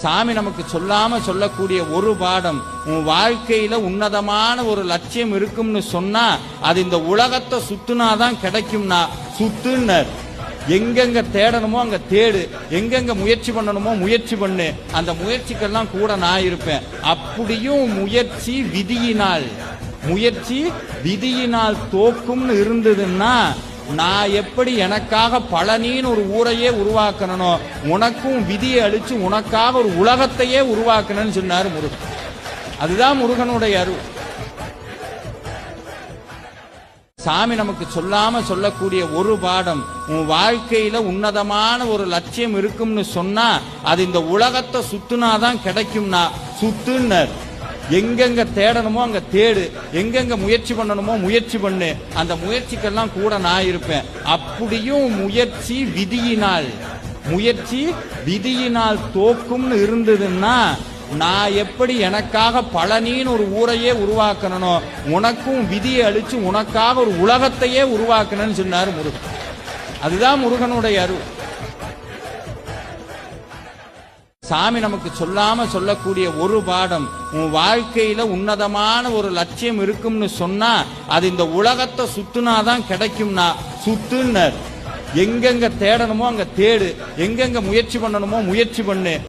சாமி நமக்கு சொல்லாம சொல்லக்கூடிய ஒரு பாடம் உன் வாழ்க்கையில உன்னதமான ஒரு லட்சியம் இருக்கும்னு சொன்னா அது இந்த உலகத்தை சுத்துனாதான் கிடைக்கும்னா சுத்துன்னு. எங்கெங்க தேடணுமோ அங்க தேடு. எங்கெங்க முயற்சி பண்ணணுமோ முயற்சி பண்ணு. அந்த முயற்சிக்கெல்லாம் கூட நான் இருப்பேன். அப்படியும் முயற்சி விதியினால். முயற்சி விதியினால் தோக்கும்னு இருந்ததுன்னா நான் எப்படி எனக்காக பழனின்னு ஒரு ஊரையே உருவாக்கணும் உனக்கும் விதியை அழிச்சு உனக்காக ஒரு உலகத்தையே உருவாக்கணும்னு சொன்னார் முருகன். அதுதான் முருகனுடைய அருள். சாமி நமக்கு சொல்லாம சொல்லக்கூடிய ஒரு பாடம் உன் வாழ்க்கையில உன்னதமான ஒரு லட்சியம் இருக்கும்னு சொன்னா அது இந்த உலகத்தை சுத்துனாதான் கிடைக்கும்னா சுத்துன்னர். எங்கெங்க தேடணுமோ அங்க தேடு. எங்கெங்க முயற்சி பண்ணணுமோ முயற்சி பண்ணு. அந்த முயற்சிக்கெல்லாம் கூட நான் இருப்பேன். அப்படியும் முயற்சி விதியினால். முயற்சி விதியினால் தோக்கும்னு இருந்ததுன்னா நான் எப்படி எனக்காக பழனின்னு ஒரு ஊரையே உருவாக்கணும் உனக்கும் விதியை அழிச்சு உனக்காக ஒரு உலகத்தையே உருவாக்கணும்னு சொன்னார் முருகன். அதுதான் முருகனுடைய அருள். சாமி நமக்கு சொல்லாம சொல்லக்கூடிய ஒரு பாடம் உன் வாழ்க்கையில உன்னதமான ஒரு லட்சியம் இருக்கும்னு சொன்னா அது இந்த உலகத்தை சுத்துனாதான் கிடைக்கும்னா சுத்துன்னர் எங்கெங்க தேடணுமோ அங்க தேடு. எங்கெங்க முயற்சி பண்ணணுமோ முயற்சி பண்ணு.